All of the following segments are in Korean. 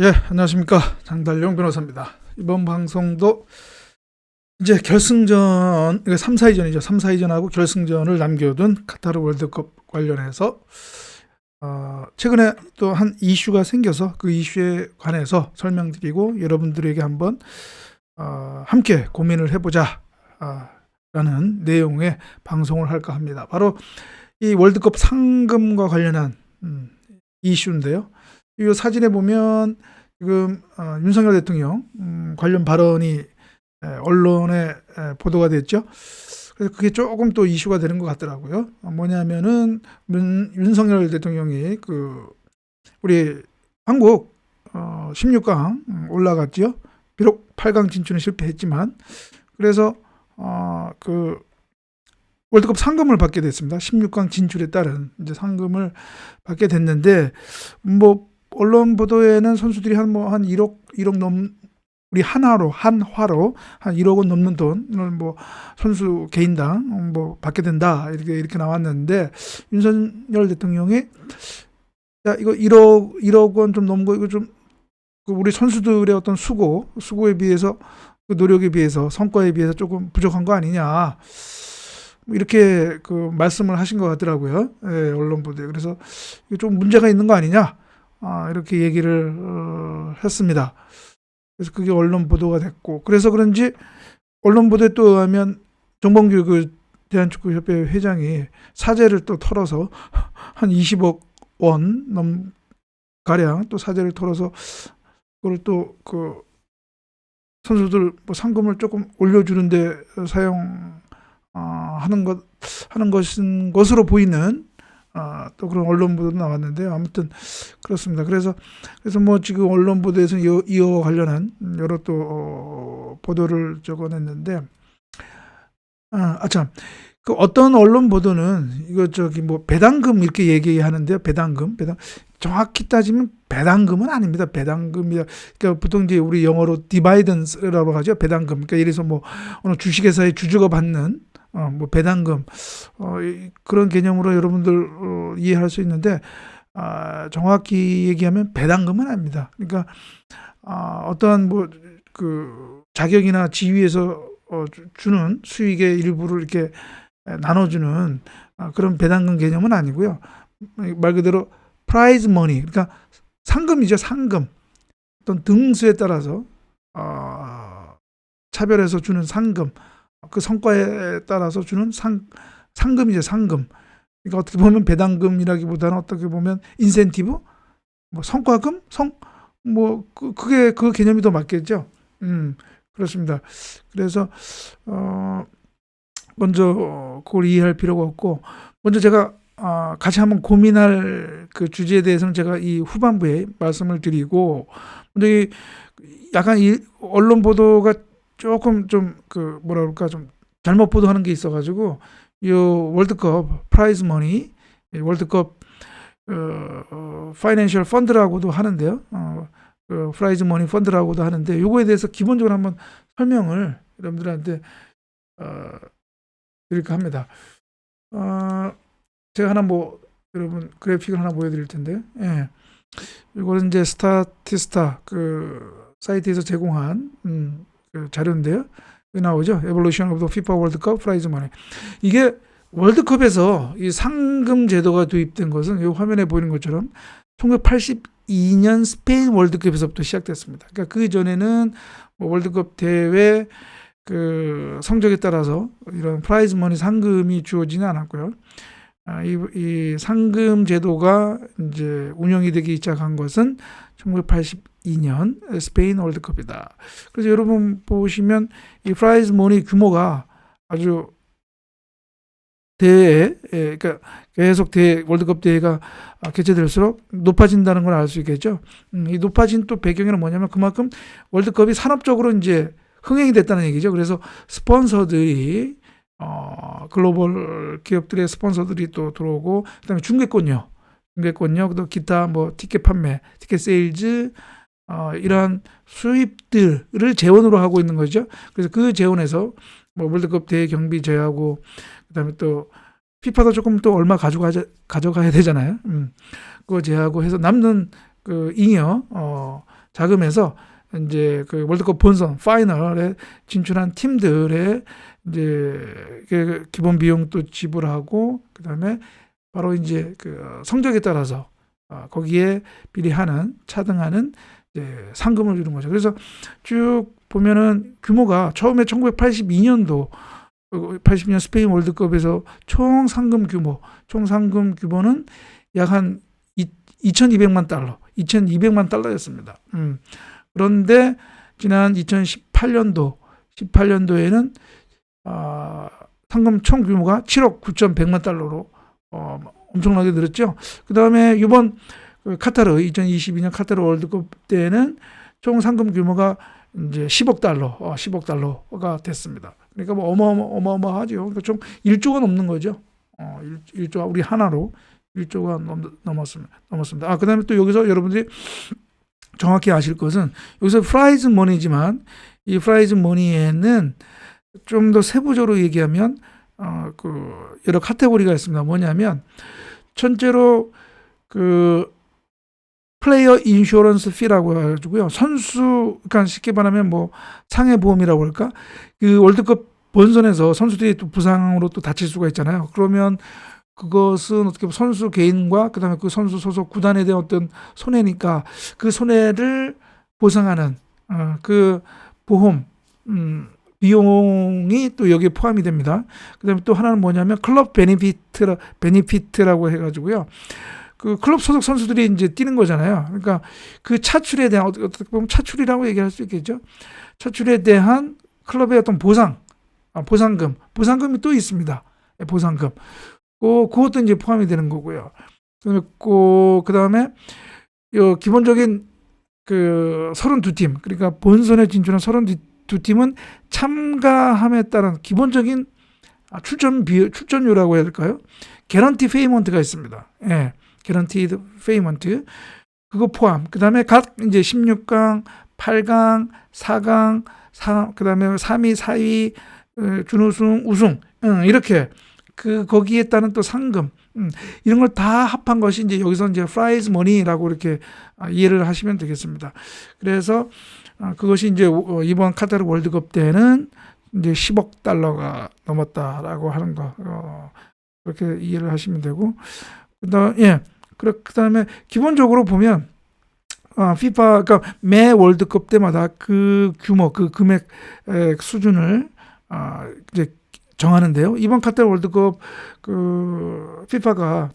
예, 안녕하십니까. 장달용 변호사입니다. 이번 방송도 이제 결승전, 이거 3, 4위전이죠. 3, 4위전하고 결승전을 남겨둔 카타르 월드컵 관련해서 어, 최근에 또 한 이슈가 생겨서 그 이슈에 관해서 설명드리고 여러분들에게 한번 어, 함께 고민을 해보자 아, 라는 내용의 방송을 할까 합니다. 바로 이 월드컵 상금과 관련한 음, 이슈인데요. 이 사진에 보면 지금 어, 윤석열 대통령 음, 관련 발언이 에, 언론에 에, 보도가 됐죠. 그래서 그게 조금 또 이슈가 되는 것 같더라고요. 어, 뭐냐면은 윤, 윤석열 대통령이 그 우리 한국 어, 16강 음, 올라갔죠. 비록 8강 진출은 실패했지만 그래서 어, 그 월드컵 상금을 받게 됐습니다. 16강 진출에 따른 이제 상금을 받게 됐는데 뭐 언론 보도에는 선수들이 한 뭐 한 1억 1억 넘 우리 한화로 한 화로 한 1억 원 넘는 돈을 뭐 선수 개인당 뭐 받게 된다. 이렇게 이렇게 나왔는데 윤석열 대통령이 야 이거 1억 1억 원 좀 넘고 이거 좀그 우리 선수들의 어떤 수고 수고에 비해서 그 노력에 비해서 성과에 비해서 조금 부족한 거 아니냐. 뭐 이렇게 그 말씀을 하신 것 같더라고요. 예, 언론 보도에. 그래서 이게 좀 문제가 있는 거 아니냐 아, 이렇게 얘기를 어, 했습니다. 그래서 그게 언론 보도가 됐고 그래서 그런지 언론 보도에 또 의하면 정봉규 그 대한축구협회 회장이 사죄를 또 털어서 한 20억 원 넘 가량 또 사죄를 털어서 그걸 또 그 선수들 뭐 상금을 조금 올려주는데 사용 어, 하는 것 하는 것인 것으로 보이는 아, 또 그런 언론 보도도 나왔는데요. 아무튼 그렇습니다. 그래서 그래서 뭐 지금 언론 보도에서 이어, 이어 관련한 여러 또 어, 보도를 적어냈는데 아, 아참 그 어떤 언론 보도는 이거 저기 뭐 배당금 이렇게 얘기하는데요. 배당금, 배당 정확히 따지면 배당금은 아닙니다. 배당금이야. 그러니까 보통 이제 우리 영어로 디바이던스라고 하죠. 배당금. 그러니까 예를 들어서 뭐 어느 주식회사의 주주가 받는 어, 뭐 배당금 어, 이, 그런 개념으로 여러분들 어, 이해할 수 있는데 아, 정확히 얘기하면 배당금은 아닙니다. 그러니까 아, 어떠한 뭐 그 자격이나 지위에서 어, 주는 수익의 일부를 이렇게 나눠주는 아, 그런 배당금 개념은 아니고요. 말 그대로 프라이즈 머니 그러니까 상금이죠 상금 어떤 등수에 따라서 어, 차별해서 주는 상금 그 성과에 따라서 주는 상 상금이죠 상금. 그러니까 어떻게 보면 배당금이라기보다는 어떻게 보면 인센티브, 뭐 성과금, 성 뭐 그, 그게 그 개념이 더 맞겠죠. 음 그렇습니다. 그래서 어 먼저 그걸 이해할 필요가 없고 먼저 제가 어, 같이 한번 고민할 그 주제에 대해서는 제가 이 후반부에 말씀을 드리고 먼저 이 약간 이 언론 보도가 조금 좀 그 뭐라 그럴까 좀 잘못 보도하는 게 있어가지고 요 월드컵 프라이즈 머니 월드컵 어, 파이낸셜 펀드라고도 하는데요. 어, 그 프라이즈 머니 펀드라고도 하는데 요거에 대해서 기본적으로 한번 설명을 여러분들한테 어, 드릴까 합니다. 어, 제가 하나 뭐 여러분 그래픽을 하나 보여드릴 텐데, 예. 이거는 이제 스타티스타 그 사이트에서 제공한 음, 그 자료인데요. 나오죠. Evolution of the FIFA World Cup Prize Money. 이게 월드컵에서 이 상금 제도가 도입된 것은 이 화면에 보이는 것처럼 1982년 스페인 월드컵에서부터 시작됐습니다. 그러니까 그 전에는 뭐 월드컵 대회 그 성적에 따라서 이런 프라이즈 머니 상금이 주어지는 않았고요. 아, 이, 이 상금 제도가 이제 운영이 되기 시작한 것은 1982년 스페인 월드컵이다. 그래서 여러분 보시면 이 프라이즈 머니 규모가 아주 대회, 예, 그러니까 계속 대 월드컵 대회가 개최될수록 높아진다는 걸 알 수 있겠죠. 음, 이 높아진 또 배경에는 뭐냐면 그만큼 월드컵이 산업적으로 이제 흥행이 됐다는 얘기죠. 그래서 스폰서들이 어, 글로벌 기업들의 스폰서들이 또 들어오고 그다음에 중개권료, 중개권료, 또 기타 뭐 티켓 판매, 티켓 세일즈 어, 이러한 수입들을 재원으로 하고 있는 거죠. 그래서 그 재원에서 뭐 월드컵 대회 경비 제하고 그다음에 또 피파도 조금 또 얼마 가져가 가져가야 되잖아요. 음. 그거 제하고 해서 남는 그 잉여 어 자금에서 이제 그 월드컵 본선 파이널에 진출한 팀들의 이제 그 기본 비용도 지불하고 그다음에 바로 이제 그 성적에 따라서 아, 거기에 비례하는 차등하는 이제 상금을 주는 거죠. 그래서 쭉 보면은 규모가 처음에 1982년도 80년 스페인 월드컵에서 총 상금 규모, 총 상금 규모는 약 한 2,200만 달러, 2,200만 달러였습니다. 음. 그런데 지난 2018년도, 18년도에는 아, 상금 총 규모가 7억 9,100만 달러로 어, 엄청나게 늘었죠. 그 다음에 이번 그 카타르 2022년 카타르 월드컵 때는 총 상금 규모가 이제 10억 달러, 어, 10억 달러가 됐습니다. 그러니까 뭐 어마어마 어마어마하죠. 그러니까 좀 1조가 넘는 거죠. 어, 1, 조 우리 하나로 1조가 넘, 넘었습니다. 넘었습니다. 아, 그 다음에 또 여기서 여러분들이 정확히 아실 것은 여기서 프라이즈 머니지만 이 프라이즈 머니에는 좀 더 세부적으로 얘기하면 어, 그 여러 카테고리가 있습니다. 뭐냐면 첫째로 그 플레이어 인슈런스 피라고 해가지고요. 선수, 그러니까 쉽게 말하면 뭐 상해 보험이라고 할까? 그 월드컵 본선에서 선수들이 또 부상으로 또 다칠 수가 있잖아요. 그러면 그것은 어떻게 보면 선수 개인과 그다음에 그 선수 소속 구단에 대한 어떤 손해니까 그 손해를 보상하는 어, 그 보험 음, 비용이 또 여기에 포함이 됩니다. 그다음에 또 하나는 뭐냐면 클럽 베니피트 베니피트라고 해가지고요. 그 클럽 소속 선수들이 이제 뛰는 거잖아요. 그러니까 그 차출에 대한 어떻게 보면 차출이라고 얘기할 수 있겠죠. 차출에 대한 클럽의 어떤 보상, 아, 보상금, 보상금이 또 있습니다. 예, 보상금. 그 그것도 이제 포함이 되는 거고요. 그리고 그 다음에 요 기본적인 그 32팀 그러니까 본선에 진출한 32 팀은 참가함에 따른 기본적인 아, 출전 비 출전료라고 해야 될까요? 개런티 페이먼트가 있습니다. 예. 개런티드 페이먼트 그거 포함. 그다음에 각 이제 16강, 8강, 4강, 4, 그다음에 3위, 4위, 어, 준우승, 우승 응, 이렇게 그 거기에 따른 또 상금 음, 이런 걸 다 합한 것이 이제 여기서 이제 프라이즈 머니라고 이렇게 아, 이해를 하시면 되겠습니다. 그래서 아, 그것이 이제 어, 이번 카타르 월드컵 때는 이제 10억 달러가 넘었다라고 하는 거 어, 그렇게 이해를 하시면 되고 그다음 예 그다음에 기본적으로 보면 아, 피파 그러니까 매 월드컵 때마다 그 규모 그 금액 에, 수준을 아, 이제 정하는데요. 이번 카타르 월드컵 그 피파가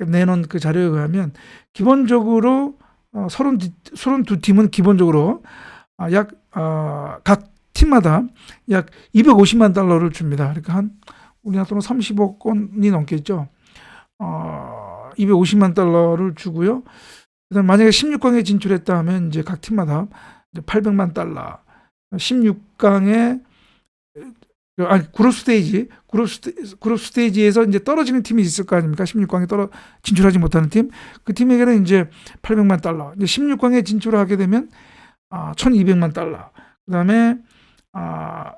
내놓은 그 자료에 의하면 기본적으로 어, 32, 32팀은 기본적으로 아, 약, 아, 각 팀마다 약 250만 달러를 줍니다. 그러니까 한 우리나라 돈으로 30억 원이 넘겠죠. 어, 250만 달러를 주고요. 그다음 만약에 16강에 진출했다 하면 이제 각 팀마다 이제 800만 달러. 16강에 아 그룹 스테이지 그룹 스테, 그룹 스테이지에서 이제 떨어지는 팀이 있을 거 아닙니까? 16강에 떨어 진출하지 못하는 팀. 그 팀에게는 이제 800만 달러. 이제 16강에 진출하게 되면 아 1,200만 달러. 그 다음에 아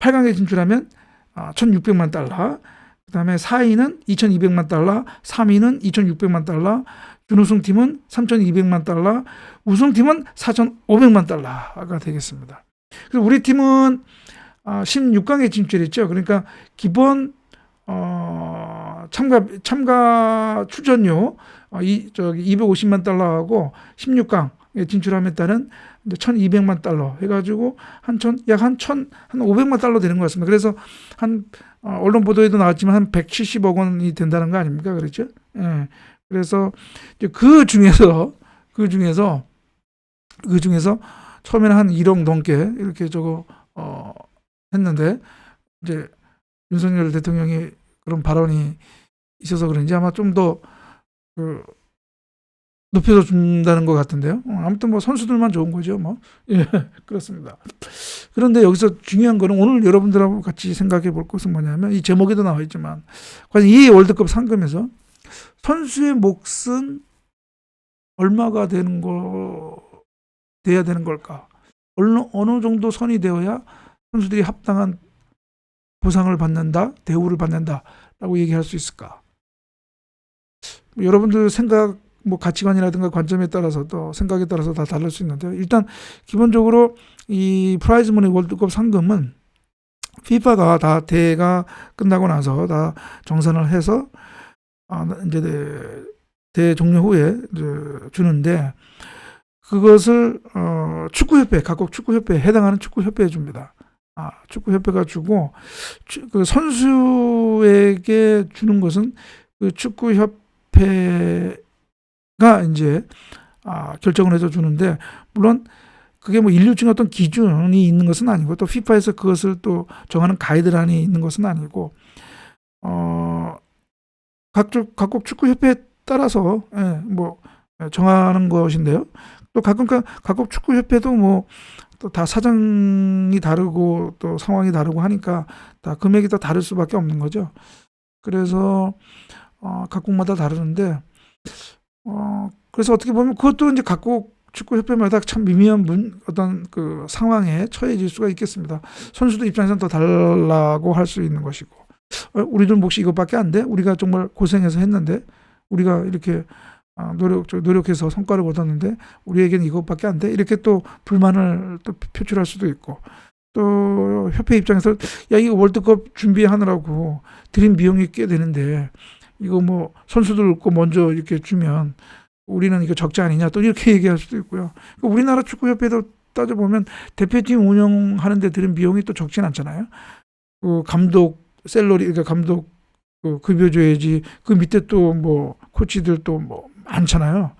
8강에 진출하면 아 1,600만 달러. 그 다음에 4위는 2,200만 달러, 3위는 2,600만 달러, 준우승 팀은 3,200만 달러, 우승팀은 4,500만 달러가 되겠습니다. 그래서 우리 팀은 16강에 진출했죠. 그러니까 기본 어, 참가 참가 출전료 어, 이 저기 250만 달러하고 16강에 진출함에 따른 1,200만 달러 해가지고 한 천 약 한 천 한 500만 달러 되는 것 같습니다. 그래서 한 어, 언론 보도에도 나왔지만 한 170억 원이 된다는 거 아닙니까? 그렇죠? 예. 그래서 그 중에서 그 중에서 그 중에서 처음에는 한 1억 넘게 이렇게 저거 어 했는데 이제 윤석열 대통령이 그런 발언이 있어서 그런지 아마 좀 더 그 높여서 준다는 것 같은데요. 어, 아무튼 뭐 선수들만 좋은 거죠, 뭐. 예, 그렇습니다. 그런데 여기서 중요한 거는 오늘 여러분들하고 같이 생각해 볼 것은 뭐냐면 이 제목에도 나와 있지만 과연 이 월드컵 상금에서 선수의 몫은 얼마가 되는 거 돼야 되는 걸까? 어느 어느 정도 선이 되어야 선수들이 합당한 보상을 받는다, 대우를 받는다라고 얘기할 수 있을까? 여러분들 생각 뭐 가치관이라든가 관점에 따라서 또 생각에 따라서 다 다를 수 있는데요. 일단 기본적으로 이 프라이즈머니 월드컵 상금은 피파가 다 대회가 끝나고 나서 다 정산을 해서 아, 이제 대- 대회 종료 후에 주는데 그것을 어, 축구협회 각국 축구협회에 해당하는 축구협회에 줍니다. 아, 축구협회가 주고 추- 그 선수에게 주는 것은 그 축구협회 가 이제 아, 결정을 해서 주는데 물론 그게 뭐 인류증 어떤 기준이 있는 것은 아니고 또 피파에서 그것을 또 정하는 가이드라인이 있는 것은 아니고 어 각국 각국 축구 협회에 따라서 예, 뭐 정하는 것인데요. 또 가끔 가- 각국 축구 협회도 뭐 또 다 사정이 다르고 또 상황이 다르고 하니까 다 금액이 다 다를 수밖에 없는 거죠. 그래서 어 각국마다 다르는데 어 그래서 어떻게 보면 그것도 이제 각국 축구 협회마다 참 미미한 문, 어떤 그 상황에 처해질 수가 있겠습니다. 선수들 입장에서는 더 달라고 할 수 있는 것이고, 어, 우리들 몫이 이것밖에 안 돼? 우리가 정말 고생해서 했는데, 우리가 이렇게 아, 노력, 저 노력해서 성과를 얻었는데, 우리에게는 이것밖에 안 돼? 이렇게 또 불만을 또 표출할 수도 있고, 또 협회 입장에서 야 이거 월드컵 준비하느라고 들인 비용이 꽤 되는데 이거 뭐 선수들 거 먼저 이렇게 주면 우리는 이거 적자 아니냐 또 이렇게 얘기할 수도 있고요. 그러니까 우리나라 축구협회도 따져보면 대표팀 운영하는데 드는 비용이 또 적진 않잖아요. 그 감독 셀러리 그러니까 감독 그 급여 줘야지 그 밑에 또 뭐 코치들 또 뭐 많잖아요.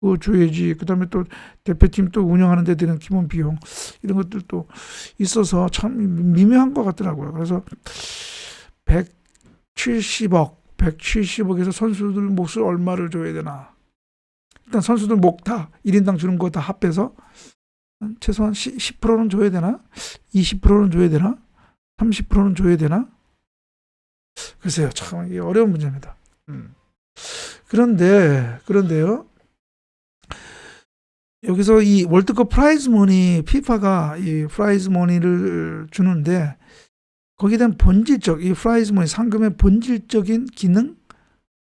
그거 줘야지 그다음에 또 대표팀 또 운영하는 데 드는 기본 비용 이런 것들도 있어서 참 미묘한 것 같더라고요. 그래서 170억 170억에서 선수들 몫을 얼마를 줘야 되나 일단 선수들 목 다 1인당 주는 거 다 합해서 한 최소한 10%는 줘야 되나? 20%는 줘야 되나? 30%는 줘야 되나? 글쎄요, 참 이게 어려운 문제입니다. 음. 그런데 그런데요. 여기서 이 월드컵 프라이즈 머니 피파가 이 프라이즈 머니를 주는데 거기에 대한 본질적 이 프라이즈 머니 상금의 본질적인 기능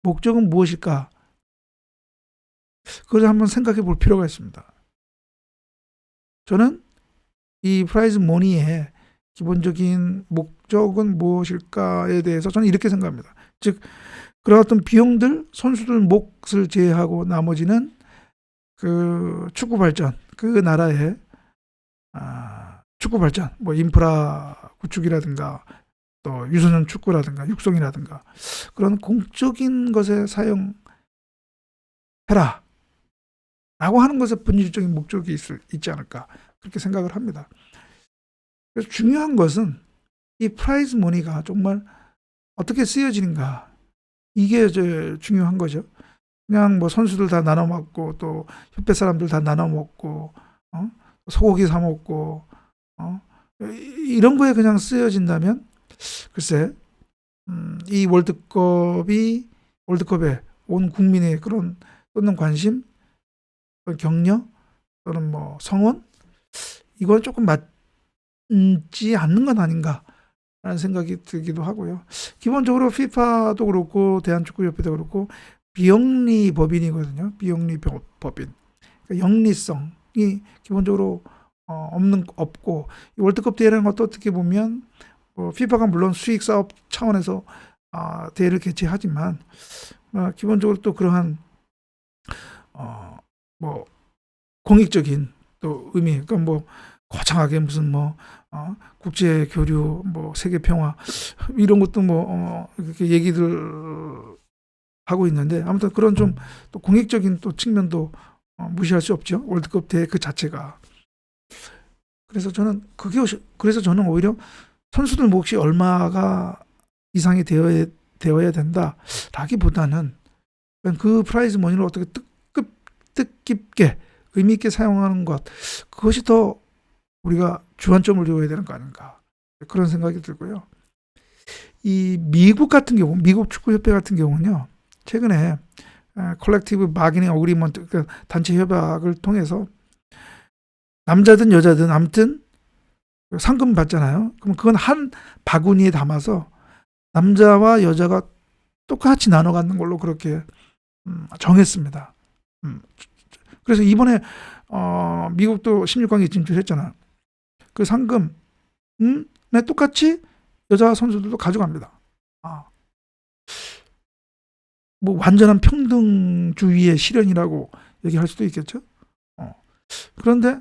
목적은 무엇일까? 그걸 한번 생각해 볼 필요가 있습니다. 저는 이 프라이즈 모니의 기본적인 목적은 무엇일까에 대해서 저는 이렇게 생각합니다. 즉, 그런 어떤 비용들, 선수들 몫을 제외하고 나머지는 그 축구 발전, 그 나라의 아, 축구 발전, 뭐 인프라 구축이라든가 또 유소년 축구라든가 육성이라든가 그런 공적인 것에 사용해라. 라고 하는 것에 본질적인 목적이 있, 있지 않을까 그렇게 생각을 합니다. 그래서 중요한 것은 이 프라이즈 머니가 정말 어떻게 쓰여지는가 이게 이제 중요한 거죠. 그냥 뭐 선수들 다 나눠 먹고 또 협회 사람들 다 나눠 먹고 어? 소고기 사 먹고 어? 이- 이런 거에 그냥 쓰여진다면 글쎄 음, 이 월드컵이 월드컵에 온 국민의 그런 쏟는 관심 또는 격려 또는 뭐 성원 이건 조금 맞지 않는 건 아닌가라는 생각이 들기도 하고요. 기본적으로 피파도 그렇고 대한축구협회도 그렇고 비영리 법인이거든요. 비영리 법- 법인. 그러니까 영리성이 기본적으로 어, 없는 없고 이 월드컵 대회라는 것도 어떻게 보면 뭐 피파가 물론 수익 사업 차원에서 아, 대회를 개최하지만 어, 기본적으로 또 그러한 어, 뭐 공익적인 또 의미, 그러니까 뭐 거창하게 무슨 뭐 어, 국제 교류, 뭐 세계 평화 이런 것도 뭐 어, 이렇게 얘기들 하고 있는데 아무튼 그런 좀 또 공익적인 또 측면도 어, 무시할 수 없죠 월드컵 대회 그 자체가. 그래서 저는 그게 그래서 저는 오히려 선수들 몫이 얼마가 이상이 되어야 되어야 된다라기보다는 그 프라이즈 머니를 어떻게 뜻깊, 뜻깊게 의미 있게 사용하는 것 그것이 더 우리가 주안점을 두어야 되는 거 아닌가 그런 생각이 들고요. 이 미국 같은 경우, 미국 축구 협회 같은 경우는요, 최근에 컬렉티브 바기닝 어그리먼트 그 단체 협약을 통해서 남자든 여자든 아무튼 상금 받잖아요. 그럼 그건 한 바구니에 담아서 남자와 여자가 똑같이 나눠 갖는 걸로 그렇게 음, 정했습니다. 음. 그래서 이번에 어, 미국도 16강에 진출했잖아. 그 상금 음, 네, 똑같이 여자 선수들도 가져갑니다. 아. 뭐 완전한 평등주의의 실현이라고 얘기할 수도 있겠죠. 어. 그런데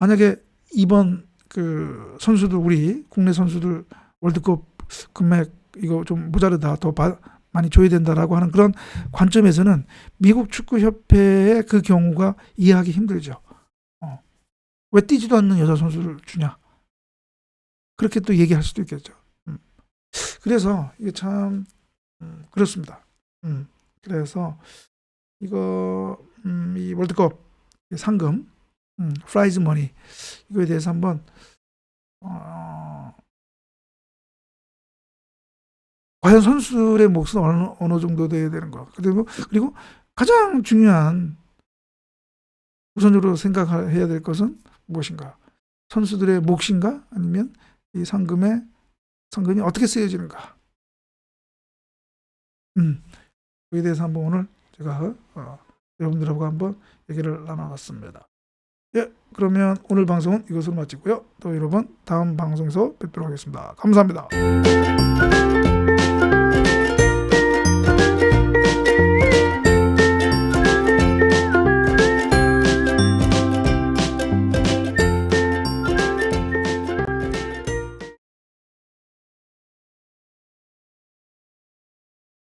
만약에 이번 그 선수들 우리 국내 선수들 월드컵 금액 이거 좀 모자르다 더 바- 많이 줘야 된다라고 하는 그런 관점에서는 미국 축구 협회의 그 경우가 이해하기 힘들죠. 어. 왜 뛰지도 않는 여자 선수를 주냐? 그렇게 또 얘기할 수도 있겠죠. 음. 그래서 이게 참 음, 그렇습니다. 음. 그래서 이거 음, 이 월드컵 상금 음, 프라이즈 머니 이거에 대해서 한번 어, 과연 선수의 몫은 어느, 어느 정도 돼야 되는 거. 그리고 그리고 가장 중요한 우선적으로 생각해야 될 것은 무엇인가? 선수들의 몫인가? 아니면 이 상금의 상금이 어떻게 쓰여지는가? 음 그에 대해서 한번 오늘 제가 어, 여러분들하고 한번 얘기를 나눠봤습니다. 예, 그러면 오늘 방송은 이것으로 마치고요. 또 여러분 다음 방송에서 뵙도록 하겠습니다. 감사합니다.